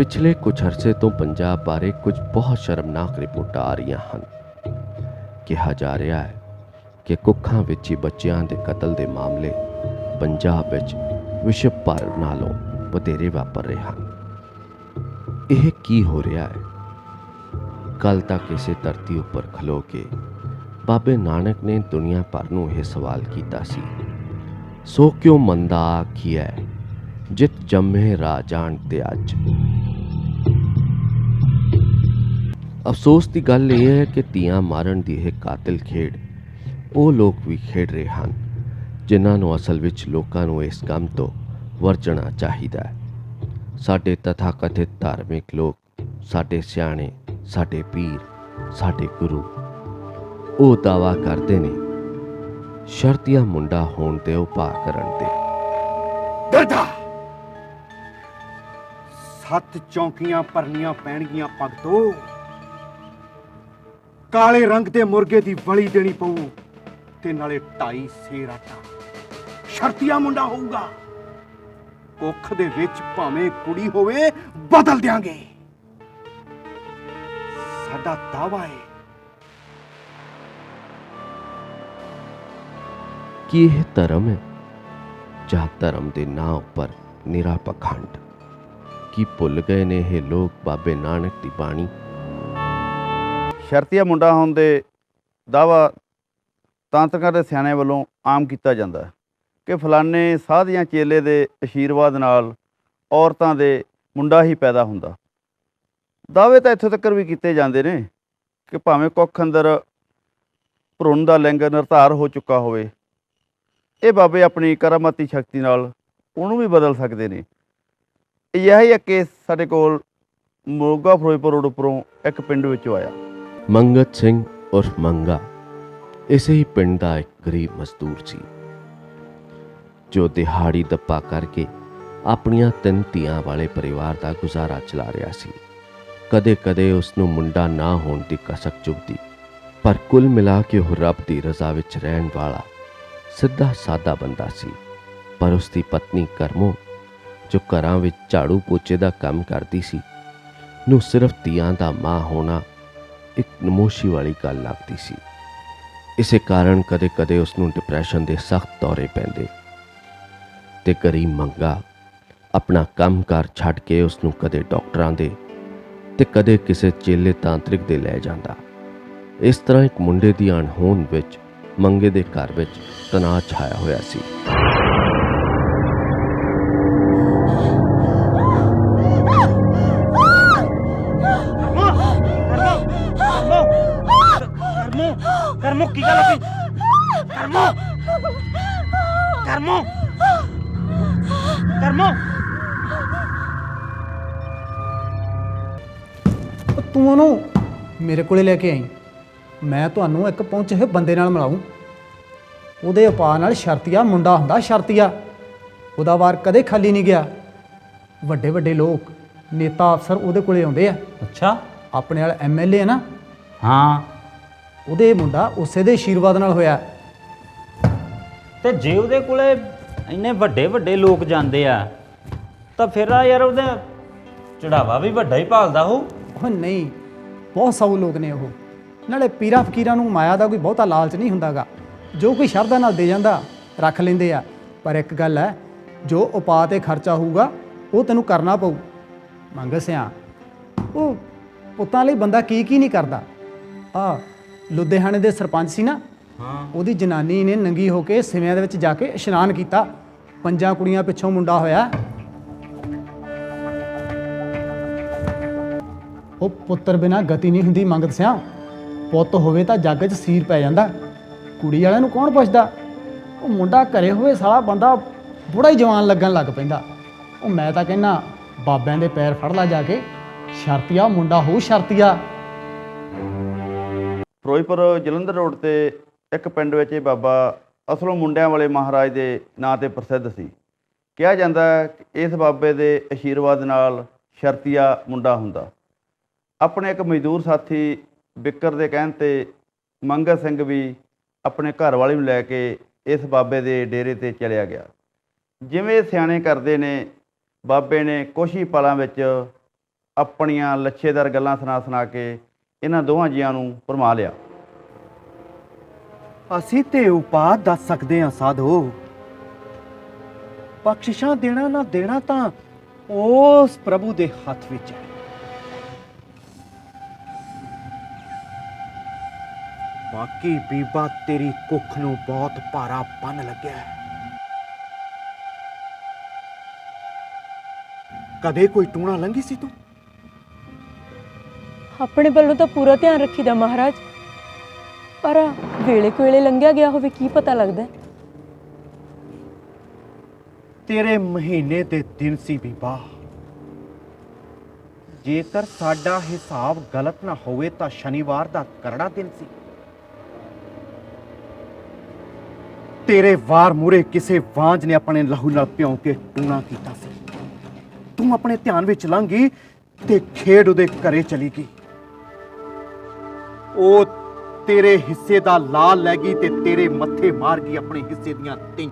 ਪਿਛਲੇ ਕੁਝ ਅਰਸੇ ਤੋਂ ਪੰਜਾਬ ਬਾਰੇ ਕੁਝ ਬਹੁਤ ਸ਼ਰਮਨਾਕ ਰਿਪੋਰਟਾਂ ਆ ਰਹੀਆਂ ਹਨ। ਕਿਹਾ ਜਾ ਰਿਹਾ ਹੈ ਕਿ ਕੁੱਖਾਂ ਵਿੱਚ ਹੀ ਬੱਚਿਆਂ ਦੇ ਕਤਲ ਦੇ ਮਾਮਲੇ ਪੰਜਾਬ ਵਿੱਚ ਵਿਸ਼ਵ ਭਰ ਨਾਲੋਂ ਵਧੇਰੇ ਵਾਪਰ ਰਹੇ ਹਨ। ਇਹ ਕੀ ਹੋ ਰਿਹਾ ਹੈ? ਕੱਲ ਤੱਕ ਇਸੇ ਧਰਤੀ ਉੱਪਰ ਖਲੋ ਕੇ ਬਾਬੇ ਨਾਨਕ ਨੇ ਦੁਨੀਆ ਭਰ ਨੂੰ ਇਹ ਸਵਾਲ ਕੀਤਾ ਸੀ, ਸੋ ਕਿਉਂ ਮੰਦਾ ਆਖੀਐ, ਜਿਤ ਜੰਮੇ ਰਾਜਾਨ ਤੇ ਅੱਜ? ਅਫਸੋਸ ਦੀ ਗੱਲ ਇਹ ਹੈ ਕਿ ਧੀਆਂ ਮਾਰਨ ਦੀ ਇਹ ਕਾਤਲ ਖੇਡ, ਉਹ ਲੋਕ ਵੀ ਖੇਡ ਰਹੇ ਹਨ, ਜਿਨ੍ਹਾਂ ਨੂੰ ਅਸਲ ਵਿੱਚ ਲੋਕਾਂ ਨੂੰ ਇਸ ਕੰਮ ਤੋਂ ਵਰਜਣਾ ਚਾਹੀਦਾ ਹੈ। ਸਾਡੇ ਤਥਾਕਥਿਤ ਧਾਰਮਿਕ ਲੋਕ, ਸਾਡੇ ਸਿਆਣੇ, ਸਾਡੇ ਪੀਰ, ਸਾਡੇ ਗੁਰੂ, ਉਹ ਦਾਵਾ ਕਰਦੇ ਨੇ, ਸ਼ਰਤੀਆ ਮੁੰਡਾ ਹੋਣ ਤੇ ਉਪਾਅ ਕਰਨ ਤੇ। ਡਰਦਾ ਸੱਤ ਚੌਂਕੀਆਂ ਪਰਨੀਆਂ ਪੈਣਗੀਆਂ ਪੱਗ ਤੋਂ। ਕਾਲੇ ਰੰਗ ਦੇ ਮੁਰਗੇ ਦੀ ਬਲੀ ਦੇਣੀ ਪਊ ਤੇ ਨਾਲੇ ਢਾਈ ਸੇਰ ਆਟਾ। ਸ਼ਰਤੀਆ ਮੁੰਡਾ ਹੋਊਗਾ। ਕੁੱਖ ਦੇ ਵਿੱਚ ਭਾਵੇਂ ਕੁੜੀ ਹੋਵੇ, ਬਦਲ ਦਿਆਂਗੇ। ਸਾਡਾ ਦਾਵਾ ਹੈ ਕਿ ਇਹ ਧਰਮ ਹੈ? ਜਾਂ ਧਰਮ ਦੇ ਨਾਂ ਉੱਪਰ ਨਿਰਾ ਪਖੰਡ ਕੀ ਭੁੱਲ ਗਏ ਨੇ ਇਹ ਲੋਕ ਬਾਬੇ ਨਾਨਕ ਦੀ ਬਾਣੀ? ਸ਼ਰਤੀਆ ਮੁੰਡਾ ਹੋਣ ਦੇ ਦਾਵਾ ਤਾਂਤਰਿਕਾਂ ਦੇ ਸਿਆਣਿਆਂ ਵੱਲੋਂ ਆਮ ਕੀਤਾ ਜਾਂਦਾ ਹੈ ਕਿ ਫਲਾਣੇ ਸਾਧ ਜਾਂ ਚੇਲੇ ਦੇ ਅਸ਼ੀਰਵਾਦ ਨਾਲ ਔਰਤਾਂ ਦੇ ਮੁੰਡਾ ਹੀ ਪੈਦਾ ਹੁੰਦਾ। ਦਾਅਵੇ ਤਾਂ ਇੱਥੋਂ ਤੱਕ ਵੀ ਕੀਤੇ ਜਾਂਦੇ ਨੇ ਕਿ ਭਾਵੇਂ ਕੁੱਖ ਅੰਦਰ ਭਰੂਣ ਦਾ ਲਿੰਗ ਨਿਰਧਾਰ ਹੋ ਚੁੱਕਾ ਹੋਵੇ, ਇਹ ਬਾਬੇ ਆਪਣੀ ਕਰਾਮਾਤੀ ਸ਼ਕਤੀ ਨਾਲ ਉਹਨੂੰ ਵੀ ਬਦਲ ਸਕਦੇ ਨੇ। ਇਹ ਹੀ ਇੱਕ ਕੇਸ ਸਾਡੇ ਕੋਲ ਮੋਗਾ ਫਿਰੋਜ਼ਪੁਰ ਰੋਡ ਉੱਪਰੋਂ ਇੱਕ ਪਿੰਡ ਵਿੱਚੋਂ ਆਇਆ। ਮੰਗਤ ਸਿੰਘ ਉਰਫ ਮੰਗਾ। ਇਸੇ ਹੀ ਪਿੰਡ ਦਾ ਇੱਕ ਗਰੀਬ ਮਜ਼ਦੂਰ ਸੀ। ਜੋ ਦਿਹਾੜੀ ਦੱਪਾ ਕਰਕੇ ਆਪਣੀਆਂ ਤਿੰਨ ਧੀਆਂ ਵਾਲੇ ਪਰਿਵਾਰ ਦਾ ਗੁਜ਼ਾਰਾ ਚਲਾ ਰਿਹਾ ਸੀ। ਕਦੇ-ਕਦੇ ਉਸ ਨੂੰ ਮੁੰਡਾ ਨਾ ਹੋਣ ਦੀ ਕਸਕ ਚੁਭਦੀ, ਪਰ ਕੁੱਲ ਮਿਲਾ ਕੇ ਉਹ ਰੱਬ ਦੀ ਰਜ਼ਾ ਵਿੱਚ ਰਹਿਣ ਵਾਲਾ ਸਿੱਧਾ ਸਾਦਾ ਬੰਦਾ ਸੀ। ਪਰ ਉਸ ਦੀ ਪਤਨੀ ਕਰਮੋ, ਜੋ ਘਰਾਂ ਵਿੱਚ ਝਾੜੂ ਪੋਚੇ ਦਾ ਕੰਮ ਕਰਦੀ ਸੀ, ਨੂੰ ਸਿਰਫ ਧੀਆਂ ਦਾ ਮਾਂ ਹੋਣਾ ਇੱਕ ਨਮੋਸ਼ੀ ਵਾਲੀ ਗੱਲ ਲੱਗਦੀ ਸੀ। ਇਸੇ ਕਾਰਨ ਕਦੇ-ਕਦੇ ਉਸ ਨੂੰ ਡਿਪਰੈਸ਼ਨ ਦੇ ਸਖਤ ਦੌਰੇ ਪੈਂਦੇ ਤੇ ਗਰੀਬ ਮੰਗਾ, ਆਪਣਾ ਕੰਮਕਾਰ ਛੱਡ ਕੇ ਉਸ ਨੂੰ ਕਦੇ ਡਾਕਟਰਾਂ ਦੇ ਤੇ ਕਦੇ ਕਿਸੇ ਚੇਲੇ ਤਾਂਤਰਿਕ ਦੇ ਲੈ ਜਾਂਦਾ। ਇਸ ਤਰ੍ਹਾਂ ਇੱਕ ਮੁੰਡੇ ਦੀ ਅਣਹੋਂਦ ਵਿੱਚ ਮੰਗੇ ਦੇ ਘਰ ਵਿੱਚ ਤਣਾਅ ਛਾਇਆ ਹੋਇਆ ਸੀ। ਕਰਮੋ ਕੀ ਗੱਲ ਹੋਈ ਕਰਮੋ। ਕਰਮੋ। ਕਰਮੋ। ਉਹ ਤੂੰ ਉਹਨੂੰ ਮੇਰੇ ਕੋਲੇ ਲੈ ਕੇ ਆਈ। ਮੈਂ ਤੁਹਾਨੂੰ ਇੱਕ ਪਹੁੰਚੇ ਬੰਦੇ ਨਾਲ ਮਿਲਾਉਂ ਉਹਦੇ ਉਪਾਅ ਨਾਲ ਸ਼ਰਤੀਆ ਮੁੰਡਾ ਹੁੰਦਾ ਸ਼ਰਤੀਆ। ਉਹਦਾ ਵਾਰ ਕਦੇ ਖਾਲੀ ਨਹੀਂ ਗਿਆ। ਵੱਡੇ ਵੱਡੇ ਲੋਕ ਨੇਤਾ ਅਫਸਰ ਉਹਦੇ ਕੋਲੇ ਆਉਂਦੇ ਆ। ਅੱਛਾ। ਆਪਣੇ ਵਾਲ ਐਮਐਲਏ ਨਾ। ਹਾਂ। ਉਹਦੇ ਮੁੰਡਾ ਉਸੇ ਦੇ ਆਸ਼ੀਰਵਾਦ ਨਾਲ ਹੋਇਆ। ਤੇ ਜੇ ਉਹਦੇ ਕੋਲੇ ਇੰਨੇ ਵੱਡੇ ਵੱਡੇ ਲੋਕ ਜਾਂਦੇ ਆ ਤਾਂ ਫਿਰ ਆ ਯਾਰ ਉਹਦਾ ਚੜਾਵਾ ਵੀ ਵੱਡਾ ਹੀ ਭਾਲਦਾ ਹੋ ਉਹ ਨਹੀਂ ਬਹੁਤ ਸਾਊ ਲੋਕ ਨੇ ਉਹ। ਨਾਲੇ ਪੀਰਾਂ ਫਕੀਰਾਂ ਨੂੰ ਮਾਇਆ ਦਾ ਕੋਈ ਬਹੁਤਾ ਲਾਲਚ ਨਹੀਂ ਹੁੰਦਾਗਾ। ਜੋ ਕੋਈ ਸ਼ਰਧਾ ਨਾਲ ਦੇ ਜਾਂਦਾ ਰੱਖ ਲੈਂਦੇ ਆ। ਪਰ ਇੱਕ ਗੱਲ ਹੈ ਜੋ ਉਪਾਅ ਤੇ ਖਰਚਾ ਹੋਊਗਾ ਉਹ ਤੈਨੂੰ ਕਰਨਾ ਪਊ। ਮੰਗ ਸਿਆ। ਉਹ ਪੁੱਤਾਂ ਲਈ ਬੰਦਾ ਕੀ ਕੀ ਨਹੀਂ ਕਰਦਾ। ਆ ਲੁਧਿਆਣੇ ਦੇ ਸਰਪੰਚ ਸੀ ਨਾ ਹਾਂ। ਉਹਦੀ ਜਨਾਨੀ ਨੇ ਨੰਗੀ ਹੋ ਕੇ ਸਿਵਿਆਂ ਦੇ ਵਿੱਚ ਜਾ ਕੇ ਇਸ਼ਨਾਨ ਕੀਤਾ। ਪੰਜਾਂ ਕੁੜੀਆਂ ਪਿੱਛੋਂ ਮੁੰਡਾ ਹੋਇਆ। ਉਹ ਪੁੱਤਰ ਬਿਨਾ ਗਤੀ ਨਹੀਂ ਹੁੰਦੀ ਮੰਗਤ ਸਿਆ। ਪੁੱਤ ਹੋਵੇ ਤਾਂ ਜੱਗ 'ਚ ਸੀਰ ਪੈ ਜਾਂਦਾ। ਕੁੜੀ ਵਾਲਿਆਂ ਨੂੰ ਕੌਣ ਪੁੱਛਦਾ? ਉਹ ਮੁੰਡਾ ਘਰੇ ਹੋਵੇ ਸਾਲਾ ਬੰਦਾ ਬੁੜਾ ਹੀ ਜਵਾਨ ਲੱਗਣ ਲੱਗ ਪੈਂਦਾ। ਉਹ ਮੈਂ ਤਾਂ ਕਹਿੰਨਾ ਬਾਬਿਆਂ ਦੇ ਪੈਰ ਫੜ ਲਾ ਜਾ ਕੇ। ਸ਼ਰਤੀਆ ਮੁੰਡਾ ਹੋ ਸ਼ਰਤੀਆ। ਫਿਰੋਜ਼ਪੁਰ ਜਲੰਧਰ ਰੋਡ ਤੇ ਇੱਕ ਪਿੰਡ ਵਿੱਚ ਇਹ ਬਾਬਾ ਅਸਲੋਂ ਮੁੰਡਿਆਂ ਵਾਲੇ ਮਹਾਰਾਜ ਦੇ ਨਾਂ ਤੇ ਪ੍ਰਸਿੱਧ ਸੀ। ਕਿਹਾ ਜਾਂਦਾ ਇਸ ਬਾਬੇ ਦੇ ਅਸ਼ੀਰਵਾਦ ਨਾਲ ਸ਼ਰਤੀਆ ਮੁੰਡਾ ਹੁੰਦਾ। ਆਪਣੇ ਇੱਕ ਮਜ਼ਦੂਰ ਸਾਥੀ ਬਿੱਕਰ ਦੇ ਕਹਿਣ ਤੇ ਮੰਗਤ ਸਿੰਘ ਵੀ ਆਪਣੇ ਘਰ ਵਾਲੀ ਨੂੰ ਲੈ ਕੇ ਇਸ ਬਾਬੇ ਦੇ ਡੇਰੇ ਤੇ ਚਲਿਆ ਗਿਆ। ਜਿਵੇਂ ਸਿਆਣੇ ਕਰਦੇ ਨੇ, ਬਾਬੇ ਨੇ ਕੁਛ ਪਲਾਂ ਵਿੱਚ ਆਪਣੀਆਂ ਲੱਛੇਦਾਰ ਗੱਲਾਂ ਸੁਣਾ ਸੁਣਾ ਕੇ ਇਹਨਾਂ ਦੋਹਾਂ ਜੀਆਂ ਨੂੰ ਭਰਮਾ ਲਿਆ। ਅਸੀਂ ਤੇ ਉਪਾਅ ਦੱਸ ਸਕਦੇ ਹਾਂ, ਸਾਧੋ। ਬਖਸ਼ਿਸ਼ਾਂ ਦੇਣਾ ਨਾ ਦੇਣਾ ਤਾਂ ਉਸ ਪ੍ਰਭੂ ਦੇ ਹੱਥ ਵਿੱਚ ਹੈ। ਬਾਕੀ ਬੀਬਾ, ਤੇਰੀ ਕੁੱਖ ਨੂੰ ਬਹੁਤ ਭਾਰਾ ਬੰਨ ਲੱਗਿਆ ਹੈ। ਕਦੇ ਕੋਈ ਟੂਣਾ ਲੰਗੀ ਸੀ ਤੂੰ? ਆਪਣੇ ਵੱਲੋਂ ਤਾਂ ਪੂਰਾ ਧਿਆਨ ਰੱਖੀਦਾ ਮਹਾਰਾਜ। ਪਰ ਵੇਲੇ ਕੋਲੇ ਲੰਘਿਆ ਗਿਆ ਹੋਵੇ, ਕੀ ਪਤਾ ਲੱਗਦਾ ਤੇਰੇ ਮਹੀਨੇ ਦੇ ਦਿਨ ਸੀ ਬੀਬਾ ਜੇਕਰ ਸਾਡਾ ਹਿਸਾਬ ਗਲਤ ਨਾ ਹੋਵੇ, ਤਾਂ ਸ਼ਨੀਵਾਰ ਦਾ ਕਰੜਾ ਦਿਨ ਸੀ। ਤੇਰੇ ਵਾਰ ਮੂਰੇ ਕਿਸੇ ਵਾਂਝ ਨੇ ਆਪਣੇ ਲਹੂ ਨਾਲ ਭਿਉਂ ਕੇ ਟੂਣਾ ਕੀਤਾ ਸੀ। ਤੂੰ ਆਪਣੇ ਧਿਆਨ ਵਿੱਚ ਲੰਘੀ ਤੇ ਖੇਡ ਉਹਦੇ ਘਰੇ ਚਲੀ ਗਈ। ਉਹ ਤੇਰੇ ਹਿੱਸੇ ਦਾ ਲਾਲ ਲੈ ਗਈ ਤੇ ਤੇਰੇ ਮੱਥੇ ਮਾਰ ਗਈ ਆਪਣੇ ਹਿੱਸੇ ਦੀਆਂ ਤਿੰਨ।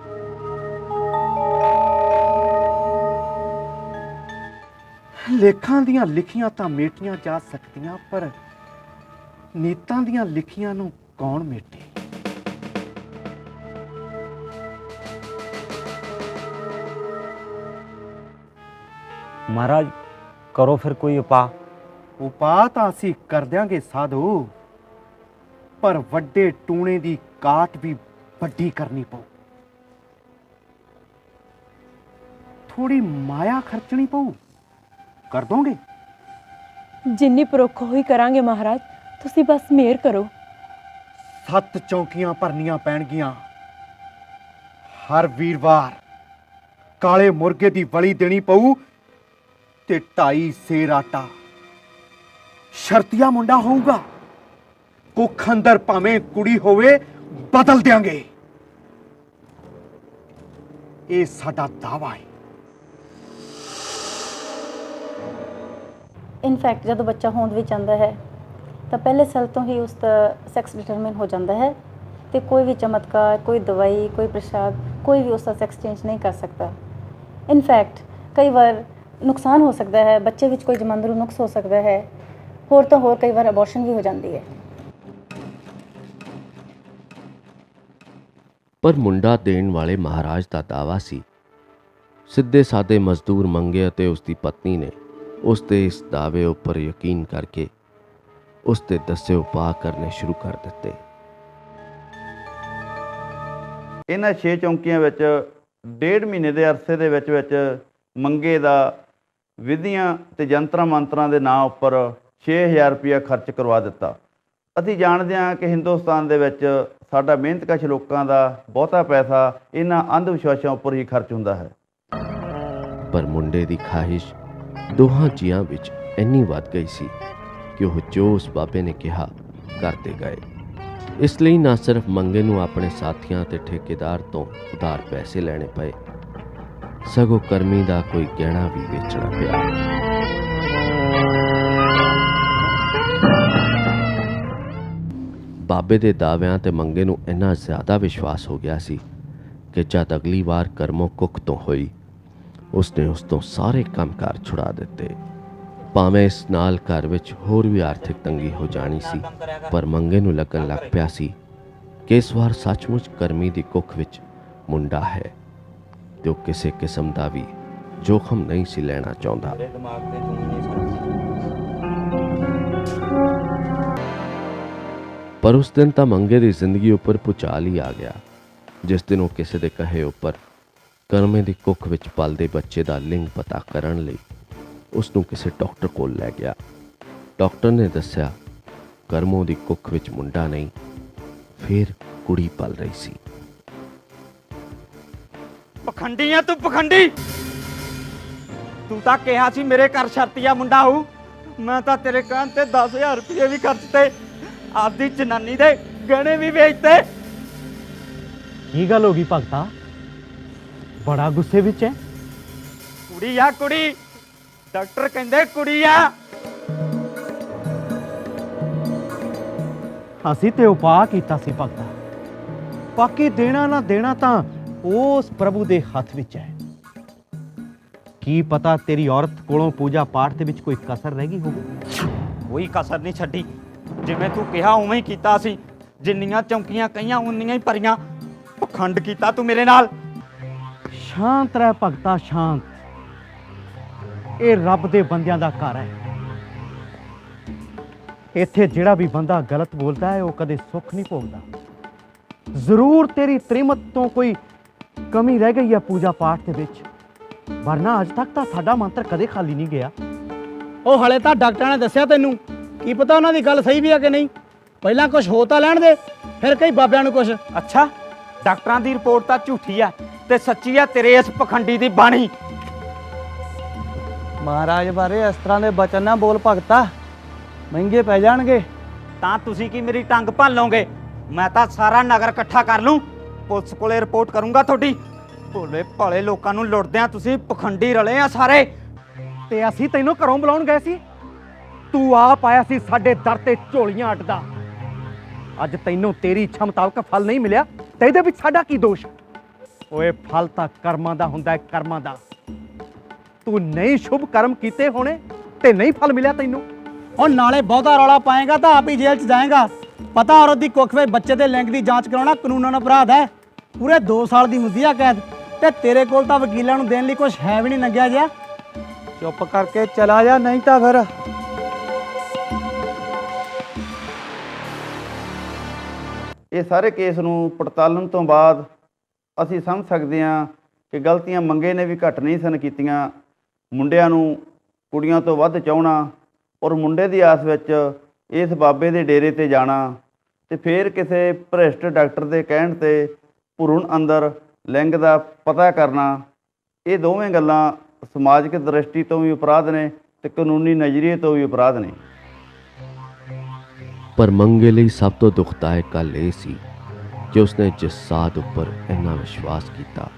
ਲੇਖਾਂ ਦੀਆਂ ਲਿਖੀਆਂ ਤਾਂ ਮੇਟੀਆਂ ਜਾ ਸਕਦੀਆਂ ਪਰ ਨੀਤਾਂ ਦੀਆਂ ਲਿਖੀਆਂ ਨੂੰ ਕੌਣ ਮੇਟੇ? ਮਹਾਰਾਜ ਕਰੋ ਫਿਰ ਕੋਈ ਉਪਾਅ। ਉਪਾਅ ਤਾਂ ਅਸੀਂ ਕਰ ਦਿਆਂਗੇ ਸਾਧੂ। ਪਰ ਵੱਡੇ ਟੂਣੇ ਦੀ ਕਾਟ ਵੀ ਵੱਡੀ ਕਰਨੀ ਪਊ। ਥੋੜੀ ਮਾਇਆ ਖਰਚਣੀ ਪਊ। ਕਰ ਦੋਗੇ? ਜਿੰਨੀ ਪਰੋਖ ਹੋਈ ਕਰਾਂਗੇ ਮਹਾਰਾਜ ਤੁਸੀਂ ਬਸ ਮਿਹਰ ਕਰੋ। ਸੱਤ ਚੌਂਕੀਆਂ ਭਰਨੀਆਂ ਪੈਣਗੀਆਂ। ਹਰ ਵੀਰਵਾਰ ਕਾਲੇ ਮੁਰਗੇ ਦੀ ਬਲੀ ਦੇਣੀ ਪਊ ਤੇ ਢਾਈ ਸੇਰ ਆਟਾ। ਸ਼ਰਤੀਆ ਮੁੰਡਾ ਹੋਊਗਾ। ਭੁੱਖ ਅੰਦਰ ਭਾਵੇਂ ਕੁੜੀ ਹੋਵੇ, ਬਦਲ ਦਿਆਂਗੇ। ਇਹ ਸਾਡਾ ਦਾਵਾ ਹੈ। ਇਨਫੈਕਟ ਜਦੋਂ ਬੱਚਾ ਹੋਂਦ ਵਿੱਚ ਆਉਂਦਾ ਹੈ, ਤਾਂ ਪਹਿਲੇ ਸਾਲ ਤੋਂ ਹੀ ਉਸ ਦਾ ਸੈਕਸ ਡਿਟਰਮਿਨ ਹੋ ਜਾਂਦਾ ਹੈ ਤੇ ਕੋਈ ਵੀ ਚਮਤਕਾਰ, ਕੋਈ ਦਵਾਈ, ਕੋਈ ਪ੍ਰਸ਼ਾਦ, ਕੋਈ ਵੀ ਉਸ ਦਾ ਸੈਕਸ ਚੇਂਜ ਨਹੀਂ ਕਰ ਸਕਦਾ। ਇਨਫੈਕਟ ਕਈ ਵਾਰ ਨੁਕਸਾਨ ਹੋ ਸਕਦਾ ਹੈ, ਬੱਚੇ ਵਿੱਚ ਕੋਈ ਜਮਾਂਦਰੂ ਨੁਕਸ ਹੋ ਸਕਦਾ ਹੈ, ਹੋਰ ਤਾਂ ਹੋਰ ਕਈ ਵਾਰ ਅਬੋਰਸ਼ਨ ਵੀ ਹੋ ਜਾਂਦੀ ਹੈ। ਪਰ ਮੁੰਡਾ ਦੇਣ ਵਾਲੇ ਮਹਾਰਾਜ ਦਾ ਦਾਵਾ ਸੀ। ਸਿੱਧੇ ਸਾਦੇ ਮਜ਼ਦੂਰ ਮੰਗੇ ਅਤੇ ਉਸ ਦੀ ਪਤਨੀ ਨੇ ਉਸ ਦੇ ਇਸ ਦਾਅਵੇ ਉੱਪਰ ਯਕੀਨ ਕਰਕੇ ਉਸ ਦੇ ਦੱਸੇ ਉਪਾਅ ਕਰਨੇ ਸ਼ੁਰੂ ਕਰ ਦਿੱਤੇ। ਇਹਨਾਂ 6 ਚੌਂਕੀਆਂ ਵਿੱਚ ਡੇਢ ਮਹੀਨੇ ਦੇ ਅਰਸੇ ਦੇ ਵਿੱਚ ਵਿੱਚ ਮੰਗੇ ਦਾ ਵਿਧੀਆਂ ਤੇ ਜੰਤਰਾਂ ਮੰਤਰਾਂ ਦੇ ਨਾਂ ਉੱਪਰ 6000 ਰੁਪਇਆ ਖਰਚ ਕਰਵਾ ਦਿੱਤਾ। ਅਸੀਂ ਜਾਣਦੇ ਹਾਂ ਕਿ ਹਿੰਦੁਸਤਾਨ ਦੇ ਵਿੱਚ ਸਾਡਾ ਮਿਹਨਤਕਸ਼ ਲੋਕਾਂ ਦਾ ਬਹੁਤਾ ਪੈਸਾ ਇਹਨਾਂ ਅੰਧ ਵਿਸ਼ਵਾਸਾਂ ਉੱਪਰ ਹੀ ਖਰਚ ਹੁੰਦਾ ਹੈ। ਪਰ ਮੁੰਡੇ ਦੀ ਖਾਹਿਸ਼ ਦੋਹਾਂ ਜੀਆਂ ਵਿੱਚ ਇੰਨੀ ਵੱਧ ਗਈ ਸੀ ਕਿ ਉਹ ਜੋ ਉਸ ਬਾਬੇ ਨੇ ਕਿਹਾ ਕਰਦੇ ਗਏ। ਇਸ ਲਈ ਨਾ ਸਿਰਫ ਮੰਗੇ ਨੂੰ ਆਪਣੇ ਸਾਥੀਆਂ ਤੇ ਠੇਕੇਦਾਰ ਤੋਂ ਉਧਾਰ ਪੈਸੇ ਲੈਣੇ ਪਏ, ਸਗੋਂ ਕਰਮੀ ਦਾ ਕੋਈ ਗਹਿਣਾ ਵੀ ਵੇਚਣਾ ਪਿਆ। ਬਾਬੇ ਦੇ ਦਾਅਵਿਆਂ ਤੇ ਮੰਗੇ ਨੂੰ ਇੰਨਾ ਜ਼ਿਆਦਾ ਵਿਸ਼ਵਾਸ ਹੋ ਗਿਆ ਸੀ ਕਿ ਜਦ ਅਗਲੀ ਵਾਰ ਕਰਮੋਂ ਕੁੱਖ ਤੋਂ ਹੋਈ, ਉਸਨੇ ਉਸ ਤੋਂ ਸਾਰੇ ਕੰਮਕਾਰ ਛੁਡਾ ਦਿੱਤੇ। ਭਾਵੇਂ ਇਸ ਨਾਲ ਘਰ ਵਿੱਚ ਹੋਰ ਵੀ ਆਰਥਿਕ ਤੰਗੀ ਹੋ ਜਾਣੀ ਸੀ, ਪਰ ਮੰਗੇ ਨੂੰ ਲੱਗਣ ਲੱਗ ਪਿਆ ਸੀ ਕਿ ਇਸ ਵਾਰ ਸੱਚਮੁੱਚ ਕਰਮੀ ਦੀ ਕੁੱਖ ਵਿੱਚ ਮੁੰਡਾ ਹੈ ਤੇ ਉਹ ਕਿਸੇ ਕਿਸਮ ਦਾ ਵੀ ਜੋਖਮ ਨਹੀਂ ਸੀ ਲੈਣਾ ਚਾਹੁੰਦਾ। ਪਰ ਉਸ ਦਿਨ ਤਾਂ ਮੰਗੇ ਦੀ ਜ਼ਿੰਦਗੀ ਉੱਪਰ ਪੁਚਾਲ ਹੀ ਆ ਗਿਆ। ਜਿਸ ਦਿਨ ਉਹ ਕਿਸੇ ਦੇ ਕਹੇ ਉੱਪਰ ਕਰਮੇ ਦੀ ਕੁੱਖ ਵਿੱਚ ਪਲਦੇ ਬੱਚੇ ਦਾ ਲਿੰਗ ਪਤਾ ਕਰਨ ਲਈ ਉਸ ਨੂੰ ਕਿਸੇ ਡਾਕਟਰ ਕੋਲ ਲੈ ਗਿਆ। ਡਾਕਟਰ ਨੇ ਦੱਸਿਆ, ਕਰਮੋਂ ਦੀ ਕੁੱਖ ਵਿੱਚ ਮੁੰਡਾ ਨਹੀਂ, ਫਿਰ ਕੁੜੀ ਪਲ ਰਹੀ ਸੀ। ਪਖੰਡੀ ਆ ਤੂੰ, ਪਖੰਡੀ! ਤੂੰ ਤਾਂ ਕਿਹਾ ਸੀ ਮੇਰੇ ਘਰ ਸ਼ਰਤੀਆ ਮੁੰਡਾ ਹੋਊ। ਮੈਂ ਤਾਂ ਤੇਰੇ ਕਹਿਣ ਤੇ 10000 ਰੁਪਏ ਵੀ ਖਰਚਤੇ। ਆਪਦੀ ਜਨਾਨੀ ਦੇ ਗਹਿਣੇ ਵੀ ਵੇਚਤੇ। ਕੀ ਗੱਲ ਹੋ ਗਈ ਭਗਤਾ? ਬੜਾ ਗੁੱਸੇ ਵਿੱਚ ਹੈ ਕੁੜੀ ਆ ਕੁੜੀ। ਡਾਕਟਰ ਕਹਿੰਦੇ ਕੁੜੀ ਆ। ਅਸੀਂ ਤੇ ਉਪਾਅ ਕੀਤਾ ਸੀ ਭਗਤਾ। ਬਾਕੀ ਦੇਣਾ ਨਾ ਦੇਣਾ ਤਾਂ ਉਸ ਪ੍ਰਭੂ ਦੇ ਹੱਥ ਵਿੱਚ ਹੈ ਕੀ ਪਤਾ ਤੇਰੀ ਔਰਤ ਕੋਲੋਂ ਪੂਜਾ ਪਾਠ ਦੇ ਵਿੱਚ ਕੋਈ ਕਸਰ ਰਹਿ ਗਈ ਹੋਵੇ? ਕੋਈ ਕਸਰ ਨਹੀਂ ਛੱਡੀ। ਜਿਵੇਂ ਤੂੰ ਕਿਹਾ ਉਵੇਂ ਹੀ ਕੀਤਾ ਸੀ। ਜਿੰਨੀਆਂ ਚੌਂਕੀਆਂ ਕਈਆਂ ਉਨੀਆਂ ਹੀ ਭਰੀਆਂ। ਪਖੰਡ ਕੀਤਾ ਤੂੰ ਮੇਰੇ ਨਾਲ। ਸ਼ਾਂਤ ਰਹਿ ਭਗਤਾ ਸ਼ਾਂਤ। ਇਹ ਰੱਬ ਦੇ ਬੰਦਿਆਂ ਦਾ ਘਰ ਹੈ। ਇੱਥੇ ਜਿਹੜਾ ਵੀ ਬੰਦਾ ਗਲਤ ਬੋਲਦਾ ਹੈ ਉਹ ਕਦੇ ਸੁੱਖ ਨਹੀਂ ਭੋਗਦਾ। ਜ਼ਰੂਰ ਤੇਰੀ ਤ੍ਰਿਮਤ ਤੋਂ ਕੋਈ ਕਮੀ ਰਹਿ ਗਈ ਹੈ ਪੂਜਾ ਪਾਠ ਦੇ ਵਿੱਚ। ਵਰਨਾ ਅੱਜ ਤੱਕ ਤਾਂ ਸਾਡਾ ਮੰਤਰ ਕਦੇ ਖਾਲੀ ਨਹੀਂ ਗਿਆ। ਉਹ ਹਲੇ ਤਾਂ ਡਾਕਟਰਾਂ ਨੇ ਦੱਸਿਆ ਤੈਨੂੰ। ਕੀ ਪਤਾ ਉਹਨਾਂ ਦੀ ਗੱਲ ਸਹੀ ਵੀ ਆ ਕਿ ਨਹੀਂ? ਪਹਿਲਾਂ ਕੁਝ ਹੋ ਤਾਂ ਲੈਣ ਦੇ ਫਿਰ ਕਈ ਬਾਬਿਆਂ ਨੂੰ ਕੁਝ ਅੱਛਾ ਡਾਕਟਰਾਂ ਦੀ ਰਿਪੋਰਟ ਤਾਂ ਝੂਠੀ ਆ ਤੇ ਸੱਚੀ ਆ ਤੇਰੇ ਇਸ ਪਖੰਡੀ ਦੀ ਬਾਣੀ। ਮਹਾਰਾਜ ਬਾਰੇ ਇਸ ਤਰ੍ਹਾਂ ਦੇ ਬਚਨ ਨਾ ਬੋਲ ਭਗਤਾ। ਮਹਿੰਗੇ ਪੈ ਜਾਣਗੇ। ਤਾਂ ਤੁਸੀਂ ਕੀ ਮੇਰੀ ਟੰਗ ਭਾਲੋਗੇ ਮੈਂ ਤਾਂ ਸਾਰਾ ਨਗਰ ਇਕੱਠਾ ਕਰ ਲੂੰ। ਪੁਲਿਸ ਕੋਲੇ ਰਿਪੋਰਟ ਕਰੂੰਗਾ ਤੁਹਾਡੀ। ਭੋਲੇ ਭਾਲੇ ਲੋਕਾਂ ਨੂੰ ਲੁੱਟਦੇ ਆ ਤੁਸੀਂ ਪਖੰਡੀ ਰਲੇ ਆ ਸਾਰੇ। ਤੇ ਅਸੀਂ ਤੈਨੂੰ ਘਰੋਂ ਬੁਲਾਉਣ ਗਏ ਸੀ? ਤੂੰ ਆਪ ਆਇਆ ਸੀ ਸਾਡੇ ਦਰ ਤੇ ਝੋਲੀਆਂ ਅੱਡਦਾ। ਅੱਜ ਤੈਨੂੰ ਤੇਰੀ ਇੱਛਾ ਮੁਤਾਬਕ ਫਲ ਨਹੀਂ ਮਿਲਿਆ ਤੇ ਇਹਦੇ ਵਿੱਚ ਸਾਡਾ ਕੀ ਦੋਸ਼? ਓਏ ਫਲ ਤਾਂ ਕਰਮਾਂ ਦਾ ਹੁੰਦਾ ਹੈ ਕਰਮਾਂ ਦਾ। ਤੂੰ ਨਹੀਂ ਸ਼ੁਭ ਕਰਮ ਕੀਤੇ ਹੋਣੇ ਤੇ ਨਹੀਂ ਫਲ ਮਿਲਿਆ ਤੈਨੂੰ। ਉਹ ਨਾਲੇ ਬਹੁਤਾ ਰੌਲਾ ਪਾਏਗਾ ਤਾਂ ਆਪ ਹੀ ਜੇਲ੍ਹ 'ਚ ਜਾਏਗਾ। ਪਤਾ ਔਰਤ ਦੀ ਕੁੱਖ ਵਿੱਚ ਬੱਚੇ ਦੇ ਲਿੰਗ ਦੀ ਜਾਂਚ ਕਰਾਉਣਾ ਕਾਨੂੰਨ ਅਪਰਾਧ ਹੈ। ਪੂਰੇ 2 ਸਾਲ ਦੀ ਹੁੰਦੀ ਆ ਕੈਦ ਤੇ ਤੇਰੇ ਕੋਲ ਤਾਂ ਵਕੀਲਾਂ ਨੂੰ ਦੇਣ ਲਈ ਕੁਝ ਹੈ ਵੀ ਨਹੀਂ ਲੰਗਿਆ ਜਿਆ ਚੁੱਪ ਕਰਕੇ ਚਲਾ ਜਾ ਨਹੀਂ ਤਾਂ ਫਿਰ। ਇਹ ਸਾਰੇ ਕੇਸ ਨੂੰ ਪੜਤਾਲਣ ਤੋਂ ਬਾਅਦ ਅਸੀਂ ਸਮਝ ਸਕਦੇ ਹਾਂ ਕਿ ਗਲਤੀਆਂ ਮੰਗੇ ਨੇ ਵੀ ਘੱਟ ਨਹੀਂ ਸਨ ਕੀਤੀਆਂ। ਮੁੰਡਿਆਂ ਨੂੰ ਕੁੜੀਆਂ ਤੋਂ ਵੱਧ ਚਾਹਣਾ ਔਰ ਮੁੰਡੇ ਦੀ ਆਸ ਵਿੱਚ ਇਸ ਬਾਬੇ ਦੇ ਡੇਰੇ ਤੇ ਜਾਣਾ ਤੇ ਫਿਰ ਕਿਸੇ ਭ੍ਰਿਸ਼ਟ ਡਾਕਟਰ ਦੇ ਕਹਿਣ ਤੇ ਭਰੂਣ ਅੰਦਰ ਲਿੰਗ ਦਾ ਪਤਾ ਕਰਨਾ, ਇਹ ਦੋਵੇਂ ਗੱਲਾਂ ਸਮਾਜਿਕ ਦ੍ਰਿਸ਼ਟੀ ਤੋਂ ਵੀ ਅਪਰਾਧ ਨੇ ਤੇ ਕਾਨੂੰਨੀ ਨਜ਼ਰੀਏ ਤੋਂ ਵੀ ਅਪਰਾਧ ਨੇ। ਪਰ ਮੰਗੇ ਲਈ ਸਭ ਤੋਂ ਦੁਖਦਾਇਕ ਗੱਲ ਇਹ ਸੀ ਕਿ ਉਸਨੇ ਜਿਸ ਸਾਧ ਉੱਪਰ ਇੰਨਾ ਵਿਸ਼ਵਾਸ ਕੀਤਾ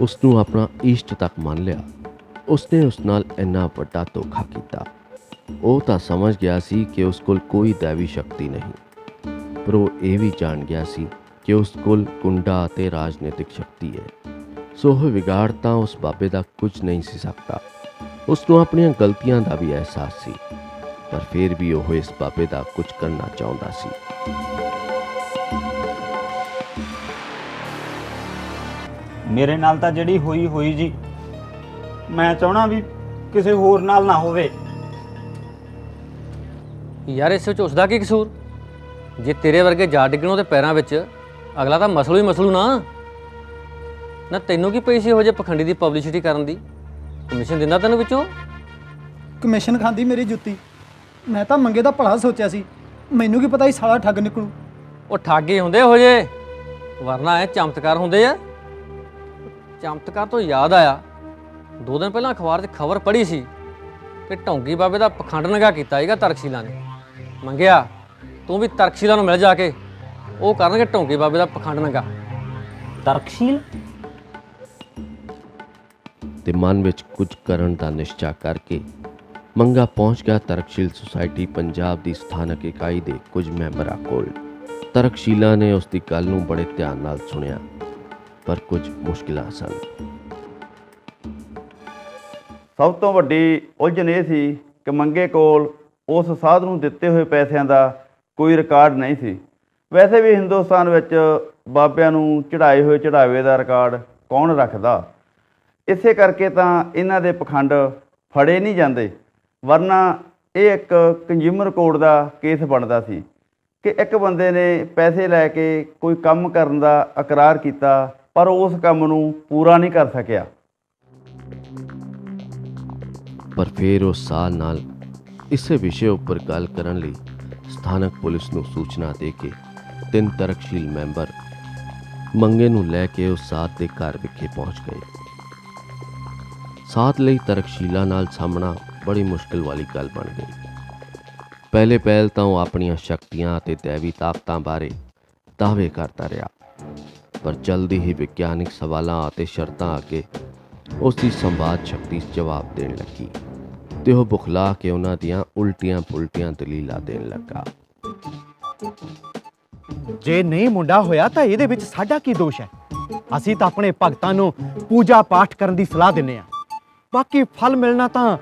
ਉਸ ਨੂੰ ਆਪਣਾ ਇਸ਼ਟ ਤੱਕ ਮੰਨ ਲਿਆ। ਉਸਨੇ ਉਸ ਨਾਲ ਇੰਨਾ ਵੱਡਾ ਧੋਖਾ ਕੀਤਾ। ਉਹ ਤਾਂ ਸਮਝ ਗਿਆ ਸੀ ਕਿ ਉਸ ਕੋਲ ਕੋਈ ਦੇਵੀ ਸ਼ਕਤੀ ਨਹੀਂ, ਪਰ ਉਹ ਇਹ ਵੀ ਜਾਣ ਗਿਆ ਸੀ ਕਿ ਉਸ ਕੋਲ ਗੁੰਡਾ ਅਤੇ ਰਾਜਨੀਤਿਕ ਸ਼ਕਤੀ ਹੈ। ਸੋ ਉਹ ਵਿਗਾੜ ਤਾਂ ਉਸ ਬਾਬੇ ਦਾ ਕੁਝ ਨਹੀਂ ਸੀ ਸਕਦਾ। ਉਸ ਨੂੰ ਆਪਣੀਆਂ ਗਲਤੀਆਂ ਦਾ ਵੀ ਅਹਿਸਾਸ ਸੀ। ਪਰ ਫਿਰ ਵੀ ਉਹ ਇਸ ਬਾਬੇ ਦਾ ਕੁਝ ਕਰਨਾ ਚਾਹੁੰਦਾ ਸੀ। ਮੇਰੇ ਨਾਲ ਤਾਂ ਜਿਹੜੀ ਹੋਈ ਹੋਈ ਜੀ। ਮੈਂ ਚਾਹਣਾ ਵੀ ਕਿਸੇ ਹੋਰ ਨਾਲ ਨਾ ਹੋਵੇ। ਯਾਰ ਇਸ ਵਿੱਚ ਉਸਦਾ ਕੀ ਕਸੂਰ? ਜੇ ਤੇਰੇ ਵਰਗੇ ਜਾ ਡਿੱਗਣ ਉਹਦੇ ਪੈਰਾਂ ਵਿੱਚ ਅਗਲਾ ਤਾਂ ਮਸਲੂ ਹੀ ਮਸਲੂ ਨਾ। ਨਾ ਤੈਨੂੰ ਕੀ ਪਈ ਸੀ ਇਹੋ ਜਿਹੇ ਪਖੰਡੀ ਦੀ ਪਬਲਿਸਿਟੀ ਕਰਨ ਦੀ? ਕਮਿਸ਼ਨ ਦਿੰਦਾ ਤੈਨੂੰ ਵਿੱਚੋਂ? ਕਮਿਸ਼ਨ ਖਾਂਦੀ ਮੇਰੀ ਜੁੱਤੀ। ਮੈਂ ਤਾਂ ਮੰਗੇ ਦਾ ਭਲਾ ਸੋਚਿਆ ਸੀ। ਮੈਨੂੰ ਕੀ ਪਤਾ ਸੀ ਸਾਲਾ ਠੱਗ ਨਿਕਲੂ। ਉਹ ਠਾਗੇ ਹੁੰਦੇ ਇਹੋ ਜੇ ਵਰਨਾ ਇਹ ਚਮਤਕਾਰ ਹੁੰਦੇ ਆ। ਚਮਤਕਾਰ ਤੋਂ ਯਾਦ ਆਇਆ। ਦੋ ਦਿਨ ਪਹਿਲਾਂ ਅਖਬਾਰ 'ਚ ਖਬਰ ਪੜ੍ਹੀ ਸੀ ਕਿ ਢੌਂਗੀ ਬਾਬੇ ਦਾ ਪਖੰਡ ਨਗਾ ਕੀਤਾ ਸੀਗਾ ਤਰਕਸ਼ੀਲਾ ਨੇ। ਮੰਗਿਆ ਤੂੰ ਵੀ ਤਰਕਸ਼ੀਲਾ ਨੂੰ ਮਿਲ ਜਾ ਕੇ। ਉਹ ਕਰਨਗੇ ਢੌਂਗੀ ਬਾਬੇ ਦਾ ਪਖੰਡ ਨਗਾ ਤਰਕਸ਼ੀਲ? ਤੇ ਮਨ ਵਿੱਚ ਕੁਝ ਕਰਨ ਦਾ ਨਿਸ਼ਚਾ ਕਰਕੇ ਮੰਗਾ ਪਹੁੰਚ ਗਿਆ ਤਰਕਸ਼ੀਲ ਸੁਸਾਇਟੀ ਪੰਜਾਬ ਦੀ ਸਥਾਨਕ ਇਕਾਈ ਦੇ ਕੁਝ ਮੈਂਬਰਾਂ ਕੋਲ। ਤਰਕਸ਼ੀਲਾ ਨੇ ਉਸ ਦੀ ਗੱਲ ਨੂੰ ਬੜੇ ਧਿਆਨ ਨਾਲ ਸੁਣਿਆ, ਪਰ ਕੁਝ ਮੁਸ਼ਕਿਲਾਂ ਸਨ। ਸਭ ਤੋਂ ਵੱਡੀ ਉਲਝਣ ਇਹ ਸੀ ਕਿ ਮੰਗੇ ਕੋਲ ਉਸ ਸਾਧ ਨੂੰ ਦਿੱਤੇ ਹੋਏ ਪੈਸਿਆਂ ਦਾ ਕੋਈ ਰਿਕਾਰਡ ਨਹੀਂ ਸੀ। ਵੈਸੇ ਵੀ ਹਿੰਦੁਸਤਾਨ ਵਿੱਚ ਬਾਬਿਆਂ ਨੂੰ ਚੜਾਏ ਹੋਏ ਚੜਾਵੇ ਦਾ ਰਿਕਾਰਡ ਕੌਣ ਰੱਖਦਾ? ਇਸੇ ਕਰਕੇ ਤਾਂ ਇਹਨਾਂ ਦੇ ਪਖੰਡ ਫੜੇ ਨਹੀਂ ਜਾਂਦੇ। ਵਰਨਾ ਇਹ ਇੱਕ ਕੰਜ਼ਿਊਮਰ ਕੋਰਟ ਦਾ ਕੇਸ ਬਣਦਾ ਸੀ ਕਿ ਇੱਕ ਬੰਦੇ ਨੇ ਪੈਸੇ ਲੈ ਕੇ ਕੋਈ ਕੰਮ ਕਰਨ ਦਾ ਇਕਰਾਰ ਕੀਤਾ, ਪਰ ਉਸ ਕੰਮ ਨੂੰ ਪੂਰਾ ਨਹੀਂ ਕਰ ਸਕਿਆ। ਪਰ ਫਿਰ ਉਸ ਸਾਲ ਨਾਲ ਇਸੇ ਵਿਸ਼ੇ ਉੱਪਰ ਗੱਲ ਕਰਨ ਲਈ ਸਥਾਨਕ ਪੁਲਿਸ ਨੂੰ ਸੂਚਨਾ ਦੇ ਕੇ ਤਿੰਨ ਤਰਕਸ਼ੀਲ ਮੈਂਬਰ ਮੰਗੇ ਨੂੰ ਲੈ ਕੇ ਉਸ ਸਾਧ ਦੇ ਘਰ ਵਿਖੇ ਪਹੁੰਚ ਗਏ। ਸਾਥ ਲਈ ਤਰਕਸ਼ੀਲਾ ਨਾਲ ਸਾਹਮਣਾ ਬੜੀ ਮੁਸ਼ਕਿਲ ਵਾਲੀ ਗੱਲ ਬਣ ਗਈ। ਪਹਿਲੇ ਪਹਿਲ ਤਾਂ ਉਹ ਆਪਣੀਆਂ ਸ਼ਕਤੀਆਂ ਅਤੇ ਦੇਵੀ ਤਾਕਤਾਂ ਬਾਰੇ ਦਾਅਵੇ ਕਰਦਾ ਰਿਹਾ। ਪਰ ਜਲਦੀ ਹੀ ਵਿਗਿਆਨਿਕ ਸਵਾਲਾਂ ਅਤੇ ਸ਼ਰਤਾਂ ਅੱਗੇ ਉਸ ਦੀ ਸੰਵਾਦ ਸ਼ਕਤੀ ਜਵਾਬ ਦੇਣ ਲੱਗੀ ਤੇ ਉਹ ਬੁਖਲਾ ਕੇ ਉਹਨਾਂ ਦੀਆਂ ਉਲਟੀਆਂ ਪੁਲਟੀਆਂ ਦਲੀਲਾਂ ਦੇਣ ਲੱਗਾ। ਜੇ ਨਹੀਂ ਮੁੰਡਾ ਹੋਇਆ ਤਾਂ ਇਹਦੇ ਵਿੱਚ ਸਾਡਾ ਕੀ ਦੋਸ਼ ਹੈ? ਅਸੀਂ ਤਾਂ ਆਪਣੇ ਭਗਤਾਂ ਨੂੰ ਪੂਜਾ ਪਾਠ ਕਰਨ ਦੀ ਸਲਾਹ ਦਿੰਨੇ ਆ ਬਾਕੀ ਫਲ ਮਿਲਣਾ ਤਾਂ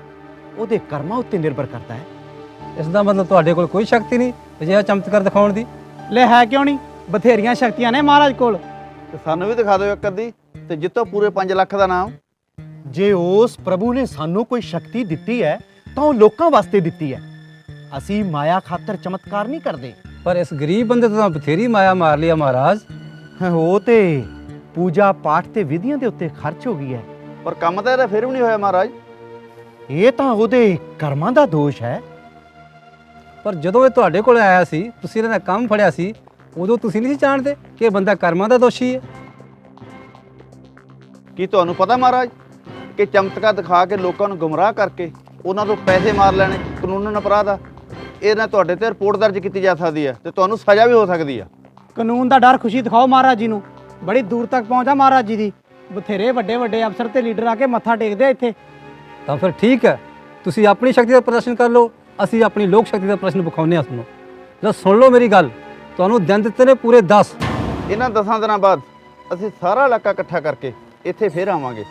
ਉਹਦੇ ਕਰਮਾਂ ਉੱਤੇ ਨਿਰਭਰ ਕਰਦਾ ਹੈ। ਇਸ ਦਾ ਮਤਲਬ ਤੁਹਾਡੇ ਕੋਲ ਕੋਈ ਸ਼ਕਤੀ ਨਹੀਂ ਅਜਿਹਾ ਚਮਤਕਾਰ ਦਿਖਾਉਣ ਦੀ। ਲੈ ਹੈ ਕਿਉਂ ਨਹੀਂ? ਬਥੇਰੀਆਂ ਸ਼ਕਤੀਆਂ ਨੇ ਮਹਾਰਾਜ ਕੋਲ। ਤੇ ਸਾਨੂੰ ਵੀ ਦਿਖਾ ਦਿਓ ਇੱਕ ਅੱਧੀ ਤੇ ਜਿੱਤੋ ਪੂਰੇ 5 ਲੱਖ ਦਾ ਨਾਮ। ਜੇ ਉਸ ਪ੍ਰਭੂ ਨੇ ਸਾਨੂੰ ਕੋਈ ਸ਼ਕਤੀ ਦਿੱਤੀ ਹੈ ਤਾਂ ਉਹ ਲੋਕਾਂ ਵਾਸਤੇ ਦਿੱਤੀ ਹੈ। ਅਸੀਂ ਮਾਇਆ ਖਾਤਰ ਚਮਤਕਾਰ ਨਹੀਂ ਕਰਦੇ। ਪਰ ਇਸ ਗਰੀਬ ਬੰਦੇ ਤੋਂ ਤਾਂ ਬਥੇਰੀ ਮਾਇਆ ਮਾਰ ਲਿਆ ਮਹਾਰਾਜ। ਉਹ ਤੇ ਪੂਜਾ ਪਾਠ ਤੇ ਵਿਧੀਆਂ ਦੇ ਉੱਤੇ ਖਰਚ ਹੋ ਗਈ ਹੈ। ਪਰ ਕੰਮ ਤਾਂ ਇਹਦਾ ਫਿਰ ਵੀ ਨਹੀਂ ਹੋਇਆ ਮਹਾਰਾਜ। ਇਹ ਤਾਂ ਉਹਦੇ ਕਰਮਾਂ ਦਾ ਦੋਸ਼ ਹੈ। ਪਰ ਜਦੋਂ ਇਹ ਤੁਹਾਡੇ ਕੋਲ ਆਇਆ ਸੀ ਤੁਸੀਂ ਇਹਨਾਂ ਦਾ ਕੰਮ ਫੜਿਆ ਸੀ ਉਦੋਂ ਤੁਸੀਂ ਨਹੀਂ ਸੀ ਜਾਣਦੇ ਕਿ ਇਹ ਬੰਦਾ ਕਰਮਾਂ ਦਾ ਦੋਸ਼ੀ ਹੈ। ਕੀ ਤੁਹਾਨੂੰ ਪਤਾ ਮਹਾਰਾਜ ਕਿ ਚਮਤਕਾਰ ਦਿਖਾ ਕੇ ਲੋਕਾਂ ਨੂੰ ਗੁੰਮਰਾਹ ਕਰਕੇ ਉਹਨਾਂ ਤੋਂ ਪੈਸੇ ਮਾਰ ਲੈਣੇ ਕਾਨੂੰਨ ਅਪਰਾਧ ਆ? ਇਹਨਾਂ ਤੁਹਾਡੇ ਤੇ ਰਿਪੋਰਟ ਦਰਜ ਕੀਤੀ ਜਾ ਸਕਦੀ ਹੈ ਤੇ ਤੁਹਾਨੂੰ ਸਜ਼ਾ ਵੀ ਹੋ ਸਕਦੀ ਆ। ਕਾਨੂੰਨ ਦਾ ਡਰ ਖੁਸ਼ੀ ਦਿਖਾਓ ਮਹਾਰਾਜ ਜੀ ਨੂੰ। ਬੜੀ ਦੂਰ ਤੱਕ ਪਹੁੰਚਾ ਮਹਾਰਾਜ ਜੀ ਦੀ। ਬਥੇਰੇ ਵੱਡੇ ਵੱਡੇ ਅਫਸਰ ਤੇ ਲੀਡਰ ਆ ਕੇ ਮੱਥਾ ਟੇਕਦੇ ਆ ਇੱਥੇ। ਤਾਂ ਫਿਰ ਠੀਕ ਹੈ। ਤੁਸੀਂ ਆਪਣੀ ਸ਼ਕਤੀ ਦਾ ਪ੍ਰਦਰਸ਼ਨ ਕਰ ਲਓ, ਅਸੀਂ ਆਪਣੀ ਲੋਕ ਸ਼ਕਤੀ ਦਾ ਪ੍ਰਦਰਸ਼ਨ ਵਿਖਾਉਂਦੇ ਹਾਂ ਤੁਹਾਨੂੰ। ਜਦ ਸੁਣ ਲਓ ਮੇਰੀ ਗੱਲ, ਤੁਹਾਨੂੰ ਦਿਨ ਦਿੱਤੇ ਨੇ ਪੂਰੇ 10 ਇਹਨਾਂ 10 ਦਿਨਾਂ ਬਾਅਦ ਅਸੀਂ ਸਾਰਾ ਇਲਾਕਾ ਇਕੱਠਾ ਕਰਕੇ ਇੱਥੇ ਫੇਰ ਆਵਾਂਗੇ।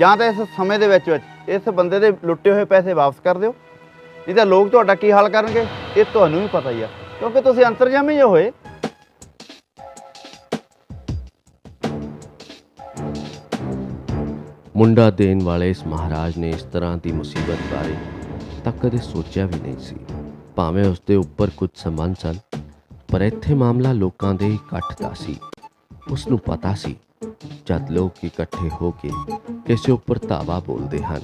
ਜਾਂ ਤਾਂ ਇਸ ਸਮੇਂ ਦੇ ਵਿੱਚ ਵਿੱਚ ਇਸ ਬੰਦੇ ਦੇ ਲੁੱਟੇ ਹੋਏ ਪੈਸੇ ਵਾਪਸ ਕਰ ਦਿਓ। ਨਹੀਂ ਤਾਂ ਲੋਕ ਤੁਹਾਡਾ ਕੀ ਹਾਲ ਕਰਨਗੇ, ਇਹ ਤੁਹਾਨੂੰ ਵੀ ਪਤਾ ਹੀ ਆ। ਕਿਉਂਕਿ ਤੁਸੀਂ ਅੰਤਰਜਾਮੀ ਜੋ ਹੋਏ। ਮੁੰਡਾ ਦੇਣ ਵਾਲੇ ਇਸ ਮਹਾਰਾਜ ਨੇ ਇਸ ਤਰ੍ਹਾਂ ਦੀ ਮੁਸੀਬਤ ਬਾਰੇ ਤਾਂ ਕਦੇ ਸੋਚਿਆ ਵੀ ਨਹੀਂ ਸੀ। ਭਾਵੇਂ ਉਸ ਦੇ ਉੱਪਰ ਕੁਝ ਸੰਬੰਧ ਸਨ, ਪਰ ਇੱਥੇ ਮਾਮਲਾ ਲੋਕਾਂ ਦੇ ਇਕੱਠ ਦਾ ਸੀ। ਉਸ ਨੂੰ ਪਤਾ ਸੀ, ਜਦ ਲੋਕ ਇਕੱਠੇ ਹੋ ਕੇ ਕਿਸੇ ਉੱਪਰ ਧਾਵਾ ਬੋਲਦੇ ਹਨ,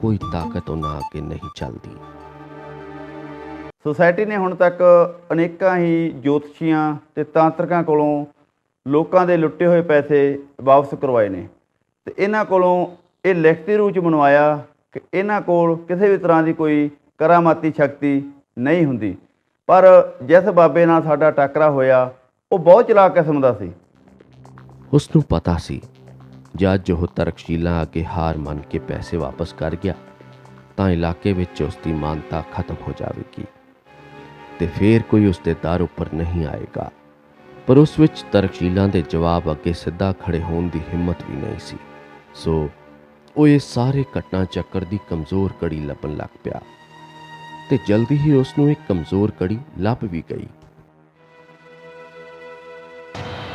ਕੋਈ ਤਾਕਤ ਉਹਨਾਂ ਅੱਗੇ ਨਹੀਂ ਚੱਲਦੀ। ਸੁਸਾਇਟੀ ਨੇ ਹੁਣ ਤੱਕ ਅਨੇਕਾਂ ਹੀ ਜੋਤਸ਼ੀਆਂ ਤੇ ਤਾਂਤਰਿਕਾਂ ਕੋਲੋਂ ਲੋਕਾਂ ਦੇ ਲੁੱਟੇ ਹੋਏ ਪੈਸੇ ਵਾਪਸ ਕਰਵਾਏ ਨੇ। ਤੇ ਇਹਨਾਂ ਕੋਲੋਂ ਇਹ ਲਿਖਤੀ ਰੂਪ ਚ ਬਣਵਾਇਆ ਕਿ ਇਹਨਾਂ ਕੋਲ ਕਿਸੇ ਵੀ ਤਰ੍ਹਾਂ ਦੀ ਕੋਈ ਕਰਾਮਾਤੀ ਸ਼ਕਤੀ ਨਹੀਂ ਹੁੰਦੀ। ਪਰ ਜਿਸ ਬਾਬੇ ਨਾਲ ਸਾਡਾ ਟੱਕਰਾ ਹੋਇਆ, ਉਹ ਬਹੁਤ ਚਲਾਕ ਕਿਸਮ ਦਾ ਸੀ। ਉਸ ਨੂੰ ਪਤਾ ਸੀ ਜਦ ਉਹ ਤਰਕਸ਼ੀਲਾਂ ਅੱਗੇ ਹਾਰ ਮੰਨ ਕੇ ਪੈਸੇ ਵਾਪਸ ਕਰ ਗਿਆ, ਤਾਂ ਇਲਾਕੇ ਵਿੱਚ ਉਸ ਦੀ ਮਾਨਤਾ ਖਤਮ ਹੋ ਜਾਵੇਗੀ। ਤੇ ਫੇਰ ਕੋਈ ਉਸ ਦੇ ਦਰ ਉੱਪਰ ਨਹੀਂ ਆਏਗਾ। ਪਰ ਉਸ ਵਿੱਚ ਤਰਕਸ਼ੀਲਾਂ ਦੇ ਜਵਾਬ ਅੱਗੇ ਸਿੱਧਾ ਖੜੇ ਹੋਣ ਦੀ ਹਿੰਮਤ ਵੀ ਨਹੀਂ ਸੀ। ਸੋ ਉਹ ਇਹ ਸਾਰੇ ਘਟਨਾ ਚੱਕਰ ਦੀ ਕਮਜ਼ੋਰ ਕੜੀ ਲੱਭਣ ਲੱਗ ਪਿਆ ਤੇ ਜਲਦੀ ਹੀ ਉਸ ਨੂੰ ਇੱਕ ਕਮਜ਼ੋਰ ਕੜੀ ਲੱਭ ਵੀ ਗਈ।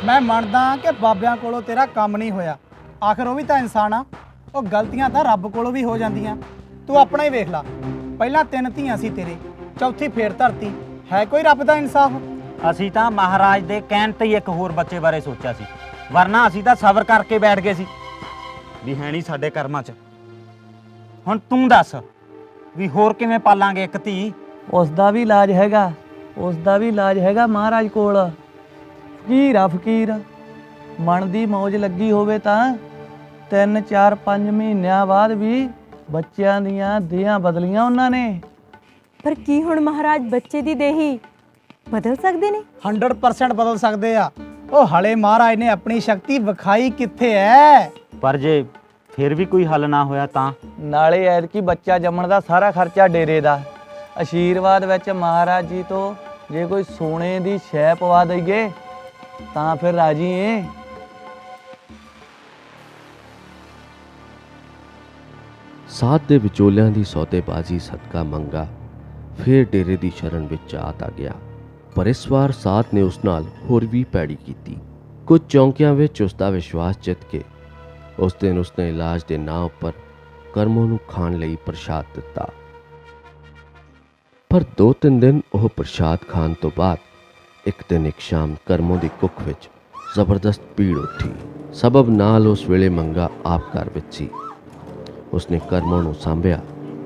ਮੈਂ ਮੰਨਦਾ ਕਿ ਬਾਬਿਆਂ ਕੋਲੋਂ ਤੇਰਾ ਕੰਮ ਨਹੀਂ ਹੋਇਆ। ਆਖਰ ਉਹ ਵੀ ਤਾਂ ਇਨਸਾਨ ਆ। ਉਹ ਗਲਤੀਆਂ ਤਾਂ ਰੱਬ ਕੋਲੋਂ ਵੀ ਹੋ ਜਾਂਦੀਆਂ। ਤੂੰ ਆਪਣਾ ਹੀ ਵੇਖ ਲੈ। ਪਹਿਲਾਂ ਤਿੰਨ ਧੀਆਂ ਸੀ ਤੇਰੇ ਚੌਥੀ ਫੇਰ ਧਰਤੀ। ਹੈ ਕੋਈ ਰੱਬ ਦਾ ਇਨਸਾਫ? ਅਸੀਂ ਤਾਂ ਮਹਾਰਾਜ ਦੇ ਕਹਿਣ ਤੇ ਹੀ ਇੱਕ ਹੋਰ ਬੱਚੇ ਬਾਰੇ ਸੋਚਿਆ ਸੀ। ਵਰਨਾ ਅਸੀਂ ਤਾਂ ਸਬਰ ਕਰਕੇ ਬੈਠ ਗਏ ਸੀ। ਵੀ ਹੈ ਨਹੀਂ ਸਾਡੇ ਕਰਮਾਂ 'ਚ। ਹੁਣ ਤੂੰ ਦੱਸ ਵੀ ਹੋਰ ਕਿਵੇਂ ਪਾਲਾਂਗੇ ਇੱਕ ਧੀ? ਉਸ ਦਾ ਵੀ ਇਲਾਜ ਹੈਗਾ ਉਸ ਦਾ ਵੀ ਇਲਾਜ ਹੈਗਾ ਮਹਾਰਾਜ ਕੋਲ। ਫਕੀਰ ਆ ਫਕੀਰ ਮਨ ਦੀ ਮੌਜ ਲੱਗੀ ਹੋਵੇ ਤਾਂ 3 4 5 ਮਹੀਨਿਆਂ ਬਾਅਦ ਵੀ ਬੱਚਿਆਂ ਦੀਆਂ ਦੇਹਾਂ ਬਦਲੀਆਂ ਉਹਨਾਂ ਨੇ। ਪਰ ਕੀ ਹੁਣ ਮਹਾਰਾਜ ਬੱਚੇ ਦੀ ਦੇਹੀ ਬਦਲ ਸਕਦੇ ਨੇ? 100% ਬਦਲ ਸਕਦੇ ਆ। ਉਹ ਹਲੇ ਮਹਾਰਾਜ ਨੇ ਆਪਣੀ ਸ਼ਕਤੀ ਵਿਖਾਈ ਕਿੱਥੇ ਐ? ਪਰ ਜੇ ਫਿਰ ਵੀ ਕੋਈ ਹੱਲ ਨਾ ਹੋਇਆ ਤਾਂ? ਨਾਲੇ ਐਤਕੀ ਬੱਚਾ ਜੰਮਣ ਦਾ ਸਾਰਾ ਖਰਚਾ ਡੇਰੇ ਦਾ। ਆਸ਼ੀਰਵਾਦ ਵਿੱਚ ਮਹਾਰਾਜ ਜੀ ਤੋਂ ਜੇ ਕੋਈ ਸੋਨੇ ਦੀ ਸ਼ੈ ਪਵਾ ਦਈਏ ਤਾਂ ਫਿਰ ਰਾਜੀ ਏ। ਸਾਧ ਦੇ ਵਿਚੋਲਿਆਂ ਦੀ ਸੌਦੇਬਾਜ਼ੀ ਸਦਕਾ ਮੰਗਾ ਫੇਰ ਡੇਰੇ ਦੀ ਸ਼ਰਨ ਵਿੱਚ ਆਤ ਆ ਗਿਆ। ਪਰ ਇਸ ਵਾਰ ਸਾਧ ਨੇ ਉਸ ਨਾਲ ਹੋਰ ਵੀ ਪੈੜੀ ਕੀਤੀ। ਕੁਝ ਚੌਂਕਿਆਂ ਵਿੱਚ ਉਸ ਦਾ ਵਿਸ਼ਵਾਸ ਜਿੱਤ ਕੇ ਉਸ ਦਿਨ ਉਸਨੇ ਇਲਾਜ ਦੇ ਨਾਂ ਉੱਪਰ ਕਰਮੋਂ ਨੂੰ ਖਾਣ ਲਈ ਪ੍ਰਸ਼ਾਦ ਦਿੱਤਾ। ਪਰ ਦੋ ਤਿੰਨ ਦਿਨ ਉਹ ਪ੍ਰਸ਼ਾਦ ਖਾਣ ਤੋਂ ਬਾਅਦ ਇੱਕ ਦਿਨ ਇੱਕ ਸ਼ਾਮ ਕਰਮੋਂ ਦੀ ਕੁੱਖ ਵਿੱਚ ਜ਼ਬਰਦਸਤ ਪੀੜ ਉੱਠੀ। ਸਬਬ ਨਾਲ ਉਸ ਵੇਲੇ ਮੰਗਾ ਆਪ ਘਰ ਵਿੱਚ ਸੀ। ਉਸਨੇ ਕਰਮੋਂ ਨੂੰ ਸਾਂਭਿਆ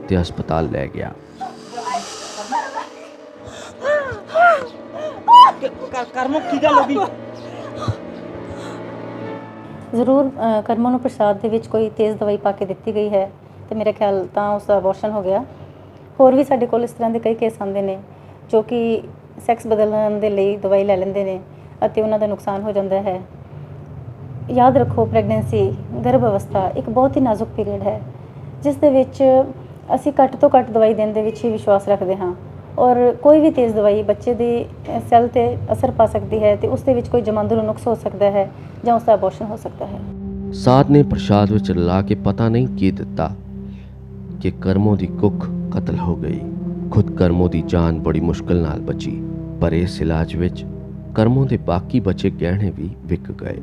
ਤੇ ਹਸਪਤਾਲ ਲੈ ਗਿਆ। ਕਰਮੋ ਕੀ ਗੱਲ ਹੋ ਗਈ? ਜ਼ਰੂਰ ਕਰਮਾਂ ਨੂੰ ਪ੍ਰਸਾਦ ਦੇ ਵਿੱਚ ਕੋਈ ਤੇਜ਼ ਦਵਾਈ ਪਾ ਕੇ ਦਿੱਤੀ ਗਈ ਹੈ ਤੇ ਮੇਰੇ ਖਿਆਲ ਤਾਂ ਉਸ ਦਾ ਅਬੋਰਸ਼ਨ ਹੋ ਗਿਆ। ਹੋਰ ਵੀ ਸਾਡੇ ਕੋਲ ਇਸ ਤਰ੍ਹਾਂ ਦੇ ਕਈ ਕੇਸ ਆਉਂਦੇ ਨੇ ਜੋ ਕਿ ਸੈਕਸ ਬਦਲਣ ਦੇ ਲਈ ਦਵਾਈ ਲੈ ਲੈਂਦੇ ਨੇ ਅਤੇ ਉਹਨਾਂ ਦਾ ਨੁਕਸਾਨ ਹੋ ਜਾਂਦਾ ਹੈ। ਯਾਦ ਰੱਖੋ ਪ੍ਰੈਗਨੈਂਸੀ ਗਰਭ ਅਵਸਥਾ ਇੱਕ ਬਹੁਤ ਹੀ ਨਾਜ਼ੁਕ ਪੀਰੀਅਡ ਹੈ, ਜਿਸ ਦੇ ਵਿੱਚ ਅਸੀਂ ਘੱਟ ਤੋਂ ਘੱਟ ਦਵਾਈ ਦੇਣ ਦੇ ਵਿੱਚ ਹੀ ਵਿਸ਼ਵਾਸ ਰੱਖਦੇ ਹਾਂ। ਔਰ ਕੋਈ ਵੀ ਤੇਜ਼ ਦਵਾਈ ਬੱਚੇ ਦੀ ਸੈੱਲ ਤੇ ਅਸਰ ਪਾ ਸਕਦੀ ਹੈ ਤੇ ਉਸ ਦੇ ਵਿੱਚ ਕੋਈ ਜਮਾਂਦਰੂ ਨੁਕਸ ਹੋ ਸਕਦਾ ਹੈ ਜਾਂ ਉਸ ਦਾ ਅਬੋਰਸ਼ਨ ਹੋ ਸਕਦਾ ਹੈ। ਸਾਧ ਨੇ ਪ੍ਰਸ਼ਾਦ ਵਿੱਚ ਰਲਾ ਕੇ ਪਤਾ ਨਹੀਂ ਕੀ ਦਿੱਤਾ ਕਿ ਕਰਮੋ ਦੀ ਕੁੱਖ ਕਤਲ ਹੋ ਗਈ। ਖੁਦ ਕਰਮੋ ਦੀ ਜਾਨ ਬੜੀ ਮੁਸ਼ਕਲ ਨਾਲ ਬਚੀ, ਪਰ ਇਸ ਇਲਾਜ ਵਿੱਚ ਕਰਮੋ ਦੇ ਬਾਕੀ ਬਚੇ ਗਹਿਣੇ ਵੀ ਵਿਕ ਗਏ।